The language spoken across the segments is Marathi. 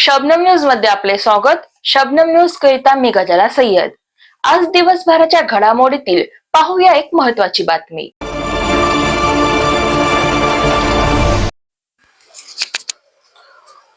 शबनम न्यूजमध्ये आपले स्वागत. शबनम न्यूज करिता मी गजाला सय्यद. आज दिवसभराच्या घडामोडीतील पाहूया एक महत्वाची बातमी.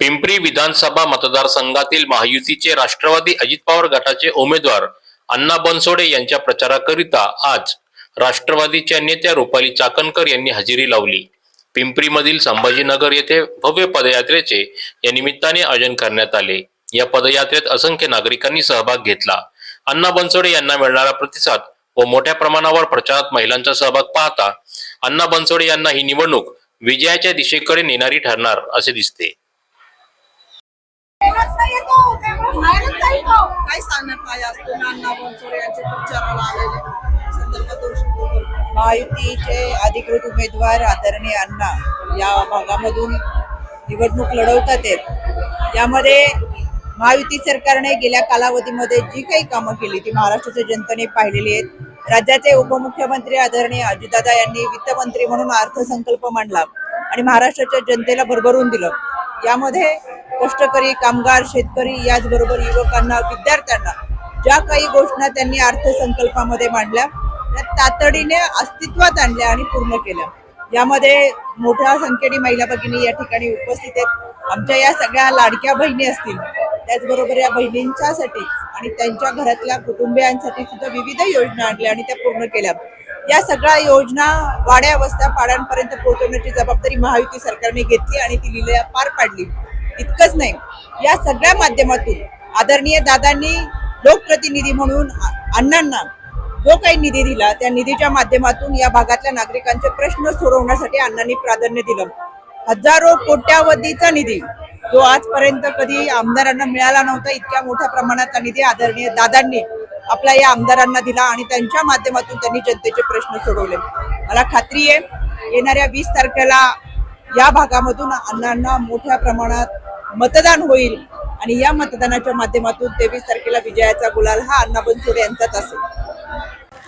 पिंपरी विधानसभा मतदारसंघातील महायुतीचे राष्ट्रवादी अजित पवार गटाचे उमेदवार अण्णा बनसोडे यांच्या प्रचाराकरिता आज राष्ट्रवादीच्या नेत्या रुपाली चाकणकर यांनी हजेरी लावली. पिंपरीमधील संभाजीनगर येथे भव्य पदयात्रेचे या निमित्ताने आयोजन करण्यात आले. या पदयात्रेत असंख्य नागरिकांनी सहभाग घेतला. अण्णा बनसोडे यांना मिळणारा प्रतिसाद व मोठ्या प्रमाणावर प्रचारात महिलांचा सहभाग पाहता अण्णा बनसोडे यांना ही निवडणूक विजयाच्या दिशेकडे नेणारी ठरणार असे दिसते. काय काय असतो बनसोडे यांच्या प्रचाराला आलेले संदर्भात महायुतीचे अधिकृत उमेदवार आदरणीय अण्णा या भागामधून निवडणूक लढवतात आहेत यामध्ये महायुती सरकारने गेल्या कालावधीमध्ये जी काही कामं केली ती महाराष्ट्राच्या जनतेने पाहिलेली आहेत. राज्याचे उपमुख्यमंत्री आदरणीय अजितदादा यांनी वित्तमंत्री म्हणून अर्थसंकल्प मांडला आणि महाराष्ट्राच्या जनतेला भरभरून दिलं. यामध्ये कष्टकरी कामगार शेतकरी याचबरोबर युवकांना विद्यार्थ्यांना ज्या काही घोषणा त्यांनी अर्थसंकल्पामध्ये मांडल्या तातडीने अस्तित्वात आणल्या आणि पूर्ण केल्या यामध्ये मोठ्या संख्येने महिला भगिनी या ठिकाणी उपस्थित आहेत. आमच्या या सगळ्या लाडक्या बहिणी असतील त्याचबरोबर या बहिणींच्यासाठी आणि त्यांच्या घरातल्या कुटुंबियांसाठी सुद्धा विविध योजना आणल्या आणि त्या पूर्ण केल्या. या सगळ्या योजना वाड्या वस्त्या पाड्यांपर्यंत पोहोचवण्याची जबाबदारी महायुती सरकारने घेतली आणि ती लिहिल्या पार पाडली. इतकंच नाही या सगळ्या माध्यमातून आदरणीय दादांनी लोकप्रतिनिधी म्हणून अण्णांना जो काही निधी दिला त्या निधीच्या माध्यमातून या भागातल्या नागरिकांचे प्रश्न सोडवण्यासाठी अण्णांनी प्राधान्य दिलं. हजारो कोट्यावधीचा निधी जो आजपर्यंत कधी आमदारांना मिळाला नव्हता इतक्या मोठ्या प्रमाणाचा निधी आदरणीय दादांनी आपल्या या आमदारांना दिला आणि त्यांच्या माध्यमातून त्यांनी जनतेचे प्रश्न सोडवले. मला खात्री आहे येणाऱ्या वीस तारखेला या भागामधून अण्णांना मोठ्या प्रमाणात मतदान होईल आणि या मतदानाच्या माध्यमातून तेवीस तारखेला विजयाचा गुलाल हा अण्णा बनसोडे यांचाच असेल.